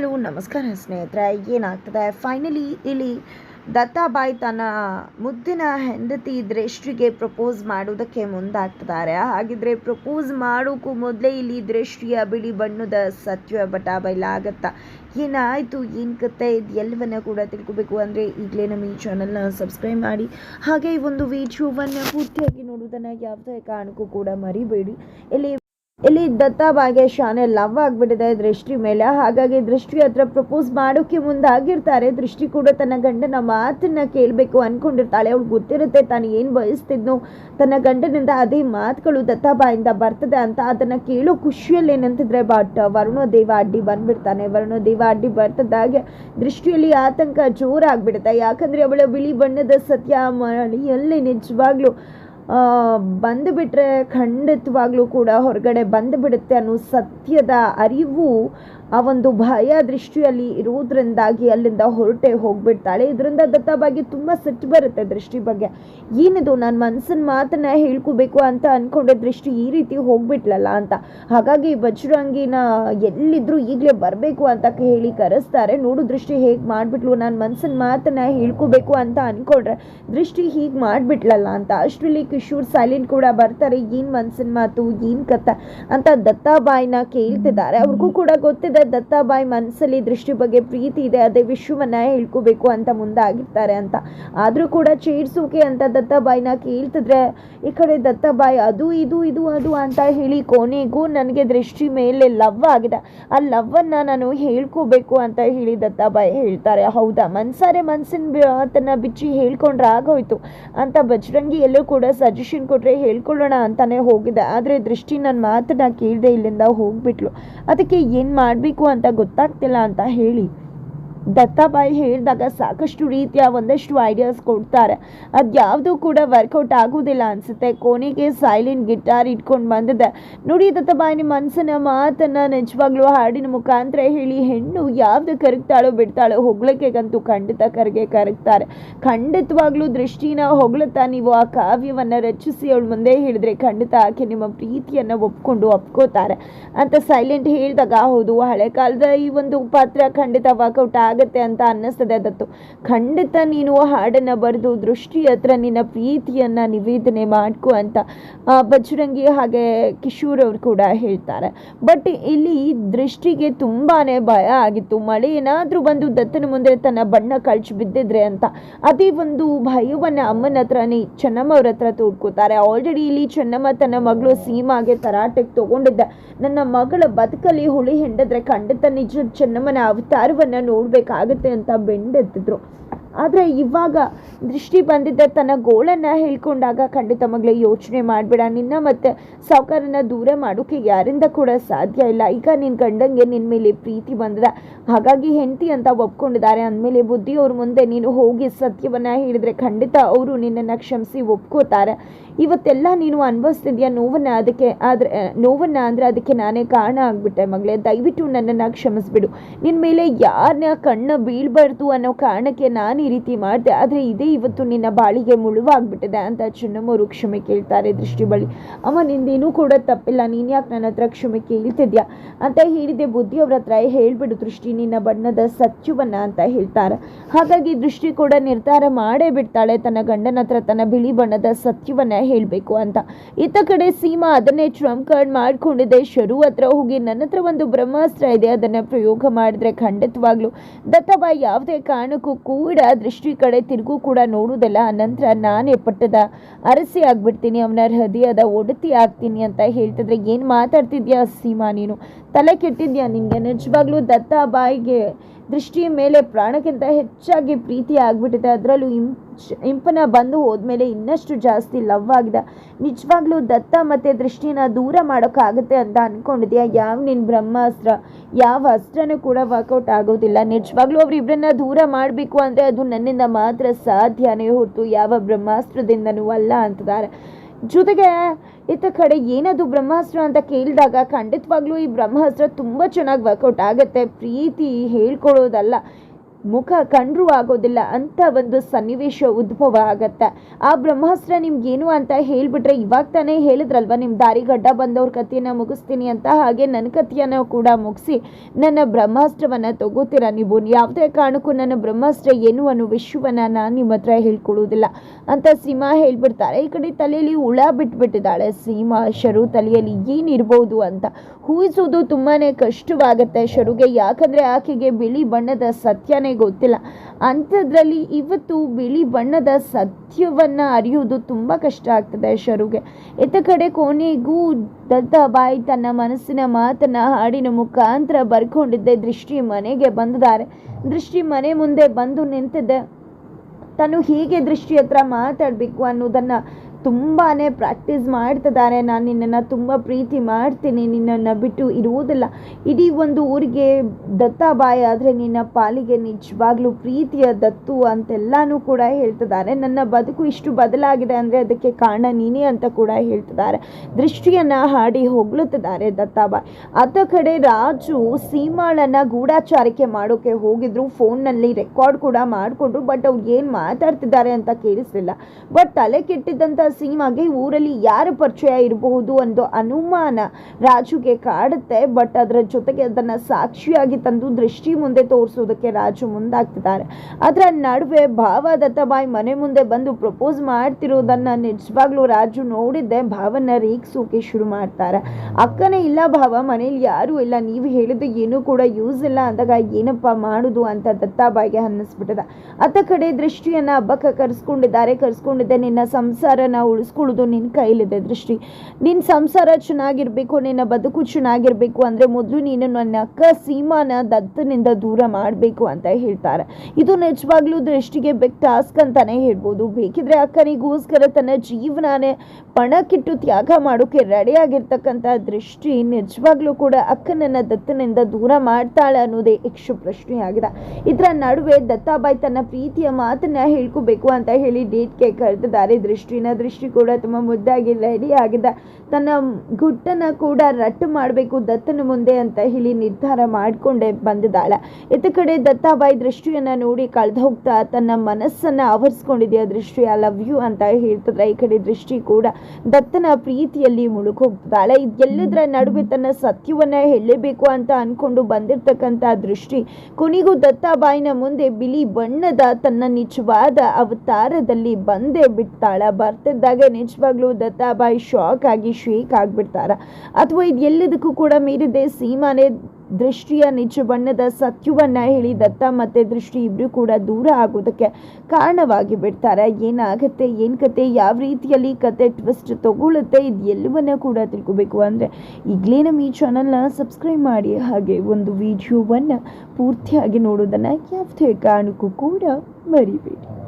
Hello, ನಮಸ್ಕಾರ ಸ್ನೇಹಿತರೆ. ಏನಾಗ್ತದೆ? ಫೈನಲಿ ಇಲ್ಲಿ ದತ್ತಾಬಾಯಿ ತನ್ನ ಮುದ್ದಿನ ಹೆಂಡತಿ ದೃಷ್ಟಿಗೆ ಪ್ರಪೋಸ್ ಮಾಡೋದಕ್ಕೆ ಮುಂದಾಗ್ತಿದ್ದಾರೆ. ಹಾಗಿದ್ರೆ ಪ್ರಪೋಸ್ ಮಾಡೋಕ್ಕೂ ಮೊದಲೇ ಇಲ್ಲಿ ದೃಷ್ಟಿಯ ಬಿಳಿ ಬಣ್ಣದ ಸತ್ಯ ಬಟ ಬಯಲಾಗತ್ತಾ ಏನಾಯಿತು? ಏನು ಕತೆ? ಇದು ಎಲ್ಲವನ್ನ ಕೂಡ ತಿಳ್ಕೊಬೇಕು ಅಂದರೆ ಈಗಲೇ ನಮ್ಮ ಈ ಚಾನಲ್ನ ಸಬ್ಸ್ಕ್ರೈಬ್ ಮಾಡಿ. ಹಾಗೆ ಈ ಒಂದು ವಿಡಿಯೋವನ್ನು ಪೂರ್ತಿಯಾಗಿ ನೋಡೋದನ್ನು ಯಾವುದೇ ಕಾರಣಕ್ಕೂ ಕೂಡ ಮರಿಬೇಡಿ. ಇಲ್ಲಿ ಇಲ್ಲಿ ದತ್ತಾಬಾಯಿಗೆ ಶಾನೆ ಲವ್ ಆಗಿಬಿಟ್ಟಿದೆ ದೃಷ್ಟಿ ಮೇಲೆ. ಹಾಗಾಗಿ ದೃಷ್ಟಿ ಹತ್ರ ಪ್ರಪೋಸ್ ಮಾಡೋಕ್ಕೆ ಮುಂದಾಗಿರ್ತಾರೆ. ದೃಷ್ಟಿ ಕೂಡ ತನ್ನ ಗಂಡನ ಮಾತನ್ನ ಕೇಳಬೇಕು ಅನ್ಕೊಂಡಿರ್ತಾಳೆ. ಅವ್ಳು ಗೊತ್ತಿರುತ್ತೆ ತಾನು ಏನು ಬಯಸ್ತಿದ್ನೋ. ತನ್ನ ಗಂಡನಿಂದ ಅದೇ ಮಾತುಗಳು ದತ್ತಾಬಾಯಿಂದ ಬರ್ತದೆ ಅಂತ ಅದನ್ನ ಕೇಳೋ ಖುಷಿಯಲ್ಲಿ ಏನಂತಿದ್ರೆ ಬಟ್ ವರುಣೋದೇವ ಅಡ್ಡಿ ಬಂದ್ಬಿಡ್ತಾನೆ. ವರುಣೋದೇವ ಅಡ್ಡಿ ಬರ್ತದಾಗೆ ದೃಷ್ಟಿಯಲ್ಲಿ ಆತಂಕ ಜೋರಾಗ್ಬಿಡುತ್ತೆ. ಯಾಕಂದ್ರೆ ಅವಳ ಬಿಳಿ ಬಣ್ಣದ ಸತ್ಯ ಮಳೆಯಲ್ಲಿ ನಿಜವಾಗ್ಲೂ ಬಂದುಬಿಟ್ರೆ ಖಂಡಿತವಾಗ್ಲೂ ಕೂಡ ಹೊರಗಡೆ ಬಂದುಬಿಡುತ್ತೆ ಅನ್ನೋ ಸತ್ಯದ ಅರಿವು ಆ ಒಂದು ಭಯ ದೃಷ್ಟಿಯಲ್ಲಿ ಇರುವುದರಿಂದಾಗಿ ಅಲ್ಲಿಂದ ಹೊರಟೆ ಹೋಗ್ಬಿಡ್ತಾಳೆ. ಇದರಿಂದ ದತ್ತಾಬಾಯಿಗೆ ತುಂಬ ಸಿಟ್ಟು ಬರುತ್ತೆ ದೃಷ್ಟಿ ಬಗ್ಗೆ. ಏನಿದು ನನ್ನ ಮನಸ್ಸಿನ ಮಾತನ್ನ ಹೇಳ್ಕೋಬೇಕು ಅಂತ ಅನ್ಕೊಂಡೆ ದೃಷ್ಟಿ ಈ ರೀತಿ ಹೋಗ್ಬಿಟ್ಲಲ್ಲ ಅಂತ. ಹಾಗಾಗಿ ಬಜರಂಗಿನ ಎಲ್ಲಿದ್ರು ಈಗಲೇ ಬರಬೇಕು ಅಂತ ಹೇಳಿ ಕರೆಸ್ತಾರೆ. ನೋಡು ದೃಷ್ಟಿ ಹೇಗೆ ಮಾಡಿಬಿಟ್ಲು ನನ್ನ ಮನಸ್ಸಿನ ಮಾತನ್ನ ಹೇಳ್ಕೋಬೇಕು ಅಂತ ಅನ್ಕೊಂಡ್ರೆ ದೃಷ್ಟಿ ಹೀಗೆ ಮಾಡಿಬಿಟ್ಲಲ್ಲ ಅಂತ. ಅಷ್ಟರಲ್ಲಿ ಕಿಶೋರ್ ಸೈಲೆಂಟ್ ಕೂಡ ಬರ್ತಾರೆ. ಏನು ಮನಸ್ಸಿನ ಮಾತು, ಏನು ಕಥ ಅಂತ ದತ್ತಾಬಾಯಿನ ಕೇಳ್ತಿದ್ದಾರೆ. ಅವ್ರಿಗೂ ಕೂಡ ಗೊತ್ತಿದೆ ದತ್ತಾಬಾಯಿ ಮನಸ್ಸಲ್ಲಿ ದೃಷ್ಟಿ ಬಗ್ಗೆ ಪ್ರೀತಿ ಇದೆ, ಅದೇ ವಿಶ್ವವನ್ನ ಹೇಳ್ಕೋಬೇಕು ಅಂತ ಮುಂದಾಗಿರ್ತಾರೆ ಅಂತ. ಆದರೂ ಕೂಡ ಚೇಡ್ಸೋಕೆ ಅಂತ ದತ್ತಾಬಾಯಿನ ಕೇಳ್ತಿದ್ರೆ, ಈ ಕಡೆ ದತ್ತಾಬಾಯಿ ಅದು, ಇದು ಇದು, ಅದು ಅಂತ ಹೇಳಿ ಕೊನೆಗೂ ನನಗೆ ದೃಷ್ಟಿ ಮೇಲೆ ಲವ್ ಆಗಿದೆ. ಆ ಲವ್ವನ್ನ ನಾನು ಹೇಳ್ಕೋಬೇಕು ಅಂತ ಹೇಳಿ ದತ್ತಾಬಾಯಿ ಹೇಳ್ತಾರೆ. ಹೌದಾ? ಮನ್ಸಾರೆ ಮನ್ಸಿನ ಮಾತನ್ನ ಬಿಚ್ಚಿ ಹೇಳ್ಕೊಂಡ್ರೆ ಆಗೋಯ್ತು ಅಂತ ಬಜರಂಗಿ ಎಲ್ಲೂ ಕೂಡ ಸಜೆಷನ್ ಕೊಟ್ರೆ ಹೇಳ್ಕೊಳ್ಳೋಣ ಅಂತಾನೆ ಹೋಗಿದೆ. ಆದರೆ ದೃಷ್ಟಿ ನನ್ನ ಮಾತನ್ನ ಕೇಳದೆ ಇಲ್ಲಿಂದ ಹೋಗ್ಬಿಟ್ಲು. ಅದಕ್ಕೆ ಏನು ಮಾಡಬೇಕು? ಅಂತ ಗೊತ್ತಾಗ್ತಿಲ್ಲ ಅಂತ ಹೇಳಿ. ದತ್ತಾಬಾಯಿ ಹೇಳಿದಾಗ ಸಾಕಷ್ಟು ರೀತಿಯ ಒಂದಷ್ಟು ಐಡಿಯಾಸ್ ಕೊಡ್ತಾರೆ. ಅದು ಯಾವುದೂ ಕೂಡ ವರ್ಕೌಟ್ ಆಗೋದಿಲ್ಲ ಅನಿಸುತ್ತೆ. ಕೊನೆಗೆ ಸೈಲೆಂಟ್ ಗಿಟಾರ್ ಇಟ್ಕೊಂಡು ಬಂದಿದೆ. ನೋಡಿ ದತ್ತಾಬಾಯಿ ನಿಮ್ಮ ಮನಸ್ಸಿನ ಮಾತನ್ನು ನಿಜವಾಗ್ಲೂ ಹಾಡಿನ ಮುಖಾಂತರ ಹೇಳಿ ಹೆಣ್ಣು ಯಾವುದು ಕರಗ್ತಾಳೋ ಬಿಡ್ತಾಳೋ ಹೊಗಳಕ್ಕೆಗಂತೂ ಖಂಡಿತ ಕರಗೆ ಕರಗ್ತಾರೆ. ಖಂಡಿತವಾಗ್ಲೂ ದೃಷ್ಟಿನ ಹೊಗಳುತ್ತಾ ನೀವು ಆ ಕಾವ್ಯವನ್ನು ರಚಿಸಿ ಅವಳು ಮುಂದೆ ಹೇಳಿದ್ರೆ ಖಂಡಿತ ಆಕೆ ನಿಮ್ಮ ಪ್ರೀತಿಯನ್ನು ಒಪ್ಕೊಂಡು ಒಪ್ಕೋತಾರೆ. ಅಂತ ಸೈಲೆಂಟ್ ಹೇಳಿದಾಗ ಹೌದು ಹಳೆ ಕಾಲದ ಈ ಒಂದು ಪಾತ್ರ ಖಂಡಿತ ವರ್ಕೌಟ್ ಆಗುತ್ತೆ ಅಂತ ಅನ್ನಿಸ್ತದೆ ದತ್ತು ಖಂಡಿತ ನೀನು ಹಾಡನ್ನು ಬರೆದು ದೃಷ್ಟಿ ಹತ್ರ ನಿನ್ನ ಪ್ರೀತಿಯನ್ನು ನಿವೇದನೆ ಮಾಡ್ಕೊ ಅಂತ ಬಜರಂಗಿ ಹಾಗೆ ಕಿಶೋರ್ ಅವರು ಕೂಡ ಹೇಳ್ತಾರೆ. ಬಟ್ ಇಲ್ಲಿ ದೃಷ್ಟಿಗೆ ತುಂಬಾನೇ ಭಯ ಆಗಿತ್ತು. ಮಳೆ ಏನಾದರೂ ಬಂದು ದತ್ತನ ಮುಂದೆ ತನ್ನ ಬಣ್ಣ ಕಳ್ಚಿ ಬಿದ್ದಿದ್ರೆ ಅಂತ, ಅದೇ ಒಂದು ಭಯವನ್ನು ಅಮ್ಮನ ಹತ್ರನೇ ಚೆನ್ನಮ್ಮ ಅವ್ರ ಹತ್ರ ತೋಡ್ಕೋತಾರೆ. ಆಲ್ರೆಡಿ ಇಲ್ಲಿ ಚೆನ್ನಮ್ಮ ತನ್ನ ಮಗಳು ಸೀಮಾಗೆ ತರಾಟೆಗೆ ತಗೊಂಡಿದ್ದ. ನನ್ನ ಮಗಳ ಬದುಕಲ್ಲಿ ಹುಳಿ ಹಿಂಡಿದ್ರೆ ಖಂಡಿತ ನಿಜ ಚೆನ್ನಮ್ಮನ ಅವತಾರವನ್ನು ನೋಡಬೇಕಾಗುತ್ತೆ ಅಂತ ಬೆಂಡೆತ್ತಿದ್ರು. ಆದರೆ ಇವಾಗ ದೃಷ್ಟಿ ಬಂದಿದ್ದ ತನ್ನ ಗೋಳನ್ನು ಹೇಳ್ಕೊಂಡಾಗ ಖಂಡಿತ ಮಗಳೇ ಯೋಚನೆ ಮಾಡಬೇಡ, ನಿನ್ನ ಮತ್ತೆ ಸಾವುಕಾರನ ದೂರ ಮಾಡೋಕ್ಕೆ ಯಾರಿಂದ ಕೂಡ ಸಾಧ್ಯ ಇಲ್ಲ. ಈಗ ನಿನ್ನ ಗಂಡಂಗೆ ನಿನ್ನ ಮೇಲೆ ಪ್ರೀತಿ ಬಂದಿದೆ. ಹಾಗಾಗಿ ಹೆಂಡತಿ ಅಂತ ಒಪ್ಕೊಂಡಿದ್ದಾರೆ. ಅಂದಮೇಲೆ ಬುದ್ಧಿ ಅವ್ರ ಮುಂದೆ ನೀನು ಹೋಗಿ ಸತ್ಯವನ್ನ ಹೇಳಿದ್ರೆ ಖಂಡಿತ ಅವರು ನಿನ್ನನ್ನು ಕ್ಷಮಿಸಿ ಒಪ್ಕೋತಾರೆ. ಇವತ್ತೆಲ್ಲ ನೀನು ಅನುಭವಿಸ್ತಿದ್ಯಾ ನೋವನ್ನ ಅದಕ್ಕೆ ಆದರೆ ನೋವನ್ನ ಅಂದರೆ ಅದಕ್ಕೆ ನಾನೇ ಕಾರಣ ಆಗ್ಬಿಟ್ಟೆ ಮಗಳೇ. ದಯವಿಟ್ಟು ನನ್ನನ್ನು ಕ್ಷಮಿಸ್ಬಿಡು. ನಿನ್ನ ಮೇಲೆ ಯಾರನ್ನ ಕಣ್ಣು ಬೀಳ್ಬಾರ್ದು ಅನ್ನೋ ಕಾರಣಕ್ಕೆ ನಾನು ಈ ರೀತಿ ಮಾಡಿದೆ. ಆದರೆ ಇದೇ ಇವತ್ತು ನಿನ್ನ ಬಾಳಿಗೆ ಮುಳುವಾಗ್ಬಿಟ್ಟಿದೆ ಅಂತ ಚುನ್ನಮ್ಮವರು ಕ್ಷಮೆ ಕೇಳ್ತಾರೆ ದೃಷ್ಟಿ ಬಳಿ. ಅಮ್ಮ, ನಿಂದೇನೂ ಕೂಡ ತಪ್ಪಿಲ್ಲ. ನೀನು ಯಾಕೆ ನನ್ನ ಹತ್ರ ಕ್ಷಮೆ ಕೇಳ್ತಿದ್ಯಾ? ಅಂತ ಹೇಳಿದೆ ಬುದ್ಧಿ ಅವ್ರ ಹತ್ರ. ಹೇಳ್ಬಿಡು ದೃಷ್ಟಿ, ನಿನ್ನ ಬಣ್ಣದ ಸತ್ಯವನ್ನ ಅಂತ ಹೇಳ್ತಾರೆ. ಹಾಗಾಗಿ ದೃಷ್ಟಿ ಕೂಡ ನಿರ್ಧಾರ ಮಾಡೇ ಬಿಡ್ತಾಳೆ. ತನ್ನ ಗಂಡನ ಹತ್ರ ತನ್ನ ಬಿಳಿ ಬಣ್ಣದ ಸತ್ಯವನ್ನ ಹೇಳಬೇಕು ಅಂತ. ಇತ್ತ ಕಡೆ ಸೀಮಾ ಅದನ್ನೇ ಟ್ರಂಪ್ ಕಾರ್ಡ್ ಮಾಡ್ಕೊಂಡಿದೆ. ಶರು ಹತ್ರ ಹೋಗಿ ನನ್ನ ಹತ್ರ ಒಂದು ಬ್ರಹ್ಮಾಸ್ತ್ರ ಇದೆ. ಅದನ್ನ ಪ್ರಯೋಗ ಮಾಡಿದ್ರೆ ಖಂಡಿತವಾಗ್ಲೂ ದತ್ತಾಬಾಯಿ ಯಾವುದೇ ಕಾರಣಕ್ಕೂ ಕೂಡ ದೃಷ್ಟಿ ಕಡೆ ತಿರುಗು ಕೂಡ ನೋಡುವುದಿಲ್ಲ. ನಂತರ ನಾನೇ ಪಟ್ಟದ ಅರಸಿ ಆಗ್ಬಿಡ್ತೀನಿ. ಅವನ ಹೃದಯದ ಒಡತಿ ಆಗ್ತೀನಿ ಅಂತ ಹೇಳ್ತಿದ್ರೆ ಏನು ಮಾತಾಡ್ತಿದ್ಯಾ ಸೀಮಾ ನೀನು? ತಲೆ ಕೆಟ್ಟಿದ್ಯಾ ನಿಂಗೆ? ನಿಜವಾಗ್ಲೂ ದತ್ತ ಬಾಯಿಗೆ ದೃಷ್ಟಿ ಮೇಲೆ ಪ್ರಾಣಕ್ಕಿಂತ ಹೆಚ್ಚಾಗಿ ಪ್ರೀತಿ ಆಗ್ಬಿಟ್ಟಿದೆ. ಅದರಲ್ಲೂ ಇಂಚ್, ಇಂಪನ ಬಂದು ಹೋದ್ಮೇಲೆ ಇನ್ನಷ್ಟು ಜಾಸ್ತಿ ಲವ್ ಆಗಿದೆ. ನಿಜವಾಗ್ಲೂ ದತ್ತ ಮತ್ತು ದೃಷ್ಟಿನ ದೂರ ಮಾಡೋಕ್ಕಾಗುತ್ತೆ ಅಂತ ಅಂದ್ಕೊಂಡಿದ್ಯಾ ಯಾವ ನಿನ್ನ ಬ್ರಹ್ಮಾಸ್ತ್ರ? ಯಾವ ಅಸ್ತ್ರನೂ ಕೂಡ ವರ್ಕೌಟ್ ಆಗೋದಿಲ್ಲ. ನಿಜವಾಗ್ಲೂ ಅವರಿಬ್ಬರನ್ನ ದೂರ ಮಾಡಬೇಕು ಅಂದರೆ ಅದು ನನ್ನಿಂದ ಮಾತ್ರ ಸಾಧ್ಯನೇ ಹೊರತು. ಯಾವ ಬ್ರಹ್ಮಾಸ್ತ್ರದಿಂದನೂ ಅಲ್ಲ ಅಂತಿದ್ದಾರೆ. ಜೊತೆಗೆ ಇತ್ತ ಕಡೆ ಏನದು ಬ್ರಹ್ಮಾಸ್ತ್ರ ಅಂತ ಕೇಳಿದಾಗ ಖಂಡಿತವಾಗ್ಲೂ ಈ ಬ್ರಹ್ಮಾಸ್ತ್ರ ತುಂಬ ಚೆನ್ನಾಗಿ ವರ್ಕೌಟ್ ಆಗುತ್ತೆ. ಪ್ರೀತಿ ಹೇಳ್ಕೊಳ್ಳೋದಲ್ಲ. ಮುಖ ಕಂಡ್ರೂ ಆಗೋದಿಲ್ಲ ಅಂತ ಒಂದು ಸನ್ನಿವೇಶ ಉದ್ಭವ ಆಗತ್ತೆ. ಆ ಬ್ರಹ್ಮಾಸ್ತ್ರ ನಿಮ್ಗೇನು ಅಂತ ಹೇಳಿಬಿಟ್ರೆ ಇವಾಗ ತಾನೇ ಹೇಳಿದ್ರಲ್ವ ನಿಮ್ಮ ದಾರಿಗಡ್ಡ ಬಂದವ್ರ ಕಥೆಯನ್ನು ಮುಗಿಸ್ತೀನಿ ಅಂತ? ಹಾಗೆ ನನ್ನ ಕಥೆಯನ್ನು ಕೂಡ ಮುಗಿಸಿ ನನ್ನ ಬ್ರಹ್ಮಾಸ್ತ್ರವನ್ನು ತಗೋತೀರಾ ನೀವು? ಯಾವುದೇ ಕಾರಣಕ್ಕೂ ನನ್ನ ಬ್ರಹ್ಮಾಸ್ತ್ರ ಏನು ಅನ್ನೋ ವಿಶ್ವವನ್ನು ನಾನು ನಿಮ್ಮ ಹತ್ರ ಹೇಳ್ಕೊಳ್ಳೋದಿಲ್ಲ ಅಂತ ಸೀಮಾ ಹೇಳ್ಬಿಡ್ತಾರೆ. ಈ ಕಡೆ ತಲೆಯಲ್ಲಿ ಹುಳ ಬಿಟ್ಬಿಟ್ಟಿದ್ದಾಳೆ ಸೀಮಾ. ಶರು ತಲೆಯಲ್ಲಿ ಏನಿರ್ಬೋದು ಅಂತ ಊಹಿಸೋದು ತುಂಬಾ ಕಷ್ಟವಾಗುತ್ತೆ ಶರುಗೆ. ಯಾಕಂದರೆ ಆಕೆಗೆ ಬಿಳಿ ಬಣ್ಣದ ಸತ್ಯನೇ ಗೊತ್ತಿಲ್ಲ. ಅಂಥದ್ರಲ್ಲಿ ಇವತ್ತು ಬಿಳಿ ಬಣ್ಣದ ಸತ್ಯವನ್ನು ಅರಿಯೋದು ತುಂಬ ಕಷ್ಟ ಆಗ್ತದೆ ಶರುಗೆ. ಇತ್ತ ಕಡೆ ಕೊನೆಗೂ ದತ್ತಾಬಾಯಿ ತನ್ನ ಮನಸ್ಸಿನ ಮಾತನ್ನ ಹಾಡಿನ ಮುಖಾಂತರ ಬರ್ಕೊಂಡಿದ್ದೆ. ದೃಷ್ಟಿ ಮನೆಗೆ ಬಂದಿದ್ದಾರೆ. ದೃಷ್ಟಿ ಮನೆ ಮುಂದೆ ಬಂದು ನಿಂತಿದ್ದೆ. ತಾನು ಹೀಗೆ ದೃಷ್ಟಿ ಹತ್ರ ಮಾತಾಡಬೇಕು ಅನ್ನೋದನ್ನು ತುಂಬಾ ಪ್ರಾಕ್ಟೀಸ್ ಮಾಡ್ತಿದ್ದಾರೆ ನಾನು ನಿನ್ನನ್ನು ತುಂಬ ಪ್ರೀತಿ ಮಾಡ್ತೀನಿ. ನಿನ್ನನ್ನು ಬಿಟ್ಟು ಇರುವುದಿಲ್ಲ. ಇಡೀ ಒಂದು ಊರಿಗೆ ದತ್ತಾಬಾಯಿ ಆದರೆ ನಿನ್ನ ಪಾಲಿಗೆ ನಿಜವಾಗ್ಲೂ ಪ್ರೀತಿಯ ದತ್ತು ಅಂತೆಲ್ಲನೂ ಕೂಡ ಹೇಳ್ತಿದ್ದಾರೆ ನನ್ನ ಬದುಕು ಇಷ್ಟು ಬದಲಾಗಿದೆ ಅಂದರೆ ಅದಕ್ಕೆ ಕಾರಣ ನೀನೇ ಅಂತ ಕೂಡ ಹೇಳ್ತಿದ್ದಾರೆ ದೃಷ್ಟಿಯನ್ನು ಹಾಡಿ ಹೊಗಳುತ್ತಿದ್ದಾರೆ ದತ್ತಾಬಾಯಿ ಆತ ಕಡೆ ರಾಜು ಸೀಮಾಳನ್ನು ಗೂಢಾಚಾರಿಕೆ ಮಾಡೋಕ್ಕೆ ಹೋಗಿದ್ರು. ಫೋನ್ನಲ್ಲಿ ರೆಕಾರ್ಡ್ ಕೂಡ ಮಾಡಿಕೊಂಡ್ರು ಬಟ್ ಅವ್ರು ಏನು ಮಾತಾಡ್ತಿದ್ದಾರೆ ಅಂತ ಕೇಳಿಸಲಿಲ್ಲ. ಬಟ್ ತಲೆ ಕೆಟ್ಟಿದ್ದಂಥ ಸೀಮಾಗೆ ಊರಲ್ಲಿ ಯಾರ ಪರಿಚಯ ಇರಬಹುದು ಒಂದು ಅನುಮಾನ ರಾಜುಗೆ ಕಾಡುತ್ತೆ. ಬಟ್ ಅದರ ಜೊತೆಗೆ ಅದನ್ನು ಸಾಕ್ಷಿಯಾಗಿ ತಂದು ದೃಷ್ಟಿ ಮುಂದೆ ತೋರಿಸೋದಕ್ಕೆ ರಾಜು ಮುಂದಾಗ್ತಿದ್ದಾರೆ. ಅದರ ನಡುವೆ ಭಾವ ದತ್ತಬಾಯಿ ಮನೆ ಮುಂದೆ ಬಂದು ಪ್ರಪೋಸ್ ಮಾಡ್ತಿರೋದನ್ನ ನಿಜವಾಗ್ಲೂ ರಾಜು ನೋಡಿದ್ದೆ. ಭಾವನ ರೇಗಿಸೋಕೆ ಶುರು ಮಾಡ್ತಾರೆ. ಅಕ್ಕನೇ ಇಲ್ಲ ಭಾವ, ಮನೇಲಿ ಯಾರೂ ಇಲ್ಲ. ನೀವು ಹೇಳಿದ ಏನೂ ಕೂಡ ಯೂಸ್ ಇಲ್ಲ. ಅಂದಾಗ ಏನಪ್ಪ ಮಾಡೋದು? ಅಂತ ದತ್ತಾಬಾಯಿಗೆ ಅನ್ನಿಸ್ಬಿಟ್ಟದ. ಅತ್ತ ಕಡೆ ದೃಷ್ಟಿಯನ್ನ ಹಬ್ಬಕ್ಕೆ ಕರೆಸ್ಕೊಂಡಿದ್ದಾರೆ. ಕರೆಸ್ಕೊಂಡಿದ್ದೆ, ನಿನ್ನ ಸಂಸಾರನ ಉಳಿಸ್ಕೊಳ್ಳೋದು ನಿನ್ನ ಕೈಲಿದೆ ದೃಷ್ಟಿ. ನಿನ್ನ ಸಂಸಾರ ಚೆನ್ನಾಗಿರಬೇಕು, ನಿನ್ನ ಬದುಕು ಚೆನ್ನಾಗಿರಬೇಕು ಅಂದರೆ ಮೊದಲು ನೀನು ನನ್ನ ಅಕ್ಕ ಸೀಮಾನ ದತ್ತನಿಂದ ದೂರ ಮಾಡಬೇಕು ಅಂತ ಹೇಳ್ತಾರೆ. ಇದು ನಿಜವಾಗ್ಲೂ ದೃಷ್ಟಿಗೆ ಬೆಕ್ ಟಾಸ್ಕ್ ಅಂತಾನೆ ಹೇಳ್ಬೋದು. ಬೇಕಿದ್ರೆ ಅಕ್ಕನಿಗೋಸ್ಕರ ತನ್ನ ಜೀವನನೇ ಪಣಕ್ಕಿಟ್ಟು ತ್ಯಾಗ ಮಾಡೋಕೆ ರೆಡಿ ಆಗಿರ್ತಕ್ಕಂಥ ದೃಷ್ಟಿ ನಿಜವಾಗ್ಲೂ ಕೂಡ ಅಕ್ಕನನ್ನ ದತ್ತನಿಂದ ದೂರ ಮಾಡ್ತಾಳೆ ಅನ್ನೋದೇ ಯಕ್ಷ ಪ್ರಶ್ನೆಯಾಗಿದೆ. ಇದರ ನಡುವೆ ದತ್ತಾಬಾಯಿ ತನ್ನ ಪ್ರೀತಿಯ ಮಾತನ್ನ ಹೇಳ್ಕೋಬೇಕು ಅಂತ ಹೇಳಿ ಡೇಟ್ಗೆ ಕರೆದಿದ್ದಾರೆ ದೃಷ್ಟಿನ ದೃಷ್ಟಿ. ಕೂಡ ತುಂಬ ಮುದ್ದಾಗಿ ರೆಡಿ ಆಗಿದ್ದ. ತನ್ನ ಗುಟ್ಟನ್ನ ಕೂಡ ರಟ್ಟು ಮಾಡಬೇಕು ದತ್ತನ ಮುಂದೆ ಅಂತ ಹೇಳಿ ನಿರ್ಧಾರ ಮಾಡಿಕೊಂಡೇ ಬಂದಿದ್ದಾಳೆ. ಇತ್ತ ಕಡೆ ದತ್ತಾಬಾಯಿ ದೃಷ್ಟಿಯನ್ನ ನೋಡಿ ಕಳೆದು ಹೋಗ್ತಾ ತನ್ನ ಮನಸ್ಸನ್ನ ಆವರಿಸ್ಕೊಂಡಿದೆಯಾ ದೃಷ್ಟಿ ಐ ಲವ್ ಯು ಅಂತ ಹೇಳ್ತಿದ್ರೆ ಈ ಕಡೆ ದೃಷ್ಟಿ ಕೂಡ ದತ್ತನ ಪ್ರೀತಿಯಲ್ಲಿ ಮುಳುಗೋಗ್ತಾಳೆ ಇದೆಲ್ಲದರ ನಡುವೆ ತನ್ನ ಸತ್ಯವನ್ನ ಹೇಳಬೇಕು ಅಂತ ಅನ್ಕೊಂಡು ಬಂದಿರ್ತಕ್ಕಂತ ದೃಷ್ಟಿ, ಕೊನೆಗೂ ದತ್ತಾಬಾಯಿನ ಮುಂದೆ ಬಿಳಿ ಬಣ್ಣದ ತನ್ನ ನಿಜವಾದ ಅವತಾರದಲ್ಲಿ ಬಂದೇ ಬಿಡ್ತಾಳ. ಬರ್ತಿದ್ದಾಗ ನಿಜವಾಗ್ಲೂ ದತ್ತಾಬಾಯಿ ಶಾಕ್ ಆಗಿ ಶೇಕ್ ಆಗಿಬಿಡ್ತಾರೆ. ಅಥವಾ ಇದು ಎಲ್ಲದಕ್ಕೂ ಕೂಡ ಮೀರಿದೆ ಸೀಮಾನೆ ದೃಷ್ಟಿಯ ನಿಜ ಬಣ್ಣದ ಸತ್ಯವನ್ನ ಹೇಳಿ ದತ್ತ ಮತ್ತೆ ದೃಷ್ಟಿ ಇಬ್ರು ಕೂಡ ದೂರ ಆಗೋದಕ್ಕೆ ಕಾರಣವಾಗಿ ಬಿಡ್ತಾರೆ. ಏನಾಗುತ್ತೆ, ಏನ್ ಕತೆ, ಯಾವ ರೀತಿಯಲ್ಲಿ ಕತೆ ಟ್ವಿಸ್ಟ್ ತಗೊಳ್ಳುತ್ತೆ, ಇದು ಎಲ್ಲವನ್ನ ಕೂಡ ತಿಳ್ಕೊಬೇಕು ಅಂದರೆ ಈಗಲೇ ನಮ್ಮ ಈ ಚಾನಲ್ನ ಸಬ್ಸ್ಕ್ರೈಬ್ ಮಾಡಿ ಹಾಗೆ ಒಂದು ವಿಡಿಯೋವನ್ನು ಪೂರ್ತಿಯಾಗಿ ನೋಡೋದನ್ನು ಯಾವುದೇ ಕಾರಣಕ್ಕೂ ಕೂಡ ಮರಿಬೇಡಿ.